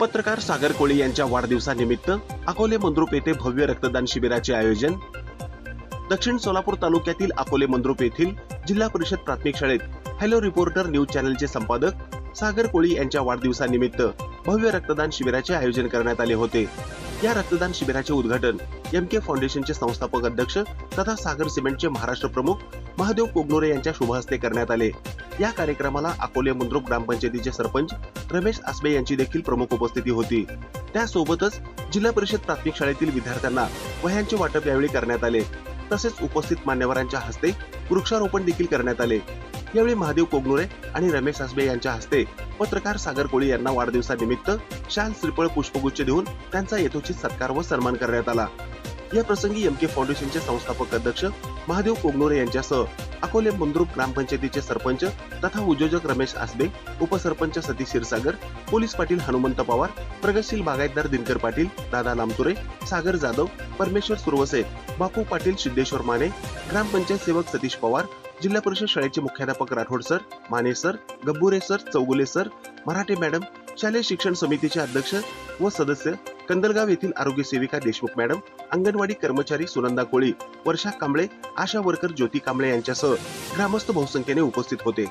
पत्रकार सागर कोळी यांच्या वाढदिवसानिमित्त अकोले मंद्रुप येथे भव्य रक्तदान शिबिराचे आयोजन. दक्षिण सोलापूर तालुक्यातील अकोले मंद्रुप येथील जिल्हा परिषद प्राथमिक शाळेत हॅलो रिपोर्टर न्यूज चॅनलचे संपादक सागर कोळी यांच्या वाढदिवसानिमित्त भव्य रक्तदान शिबिराचे आयोजन करण्यात आले होते. या रक्तदान शिबिराचे उद्घाटन एम के फाउंडेशनचे संस्थापक अध्यक्ष तथा सागर सिमेंटचे महाराष्ट्र प्रमुख महादेव कोगनोरे यांच्या शुभ हस्ते करण्यात आले. या कार्यक्रमाला अकोले मुंद्रुक ग्रामपंचायतीचे सरपंच रमेश आसबे यांची देखील प्रमुख उपस्थिती होती. त्यासोबतच जिल्हा परिषद प्राथमिक शाळेतील विद्यार्थ्यांना वह्यांचे वाटप यावेळी करण्यात आले. तसेच उपस्थित मान्यवरांच्या हस्ते वृक्षारोपण देखील करण्यात आले. यावेळी महादेव कोगनुरे आणि रमेश आसबे यांच्या हस्ते पत्रकार सागर कोळी यांना वाढदिवसानिमित्त शाल श्रीफळ पुष्पगुच्छ देऊन त्यांचा यथोचित सत्कार व सन्मान करण्यात आला. या प्रसंगी एम के फाउंडेशनचे संस्थापक अध्यक्ष महादेव कोगनोरे यांच्यासह अकोले मुंद्रुप ग्रामपंचायतीचे सरपंच तथा उद्योजक रमेश आसबे उपसरपंच सतीश क्षीरसागर पोलीस पाटील हनुमंत पवार प्रगतशील बागायतदार दिनकर पाटील दादा लामतुरे सागर जाधव परमेश्वर सुरवसे बापू पाटील सिद्धेश्वर माने ग्रामपंचायत सेवक सतीश पवार जिल्हा परिषद शाळेचे मुख्याध्यापक Rathod sir Mane sir Gabbure sir Chougule sir Marathe madam शालेय शिक्षण समितीचे अध्यक्ष व सदस्य कंदलगाव येथील आरोग्य सेविका देशमुख मॅडम अंगणवाडी कर्मचारी सुनंदा कोळी वर्षा कांबळे आशा वर्कर ज्योती कांबळे यांच्यासह ग्रामस्थ बहुसंख्येने उपस्थित होते.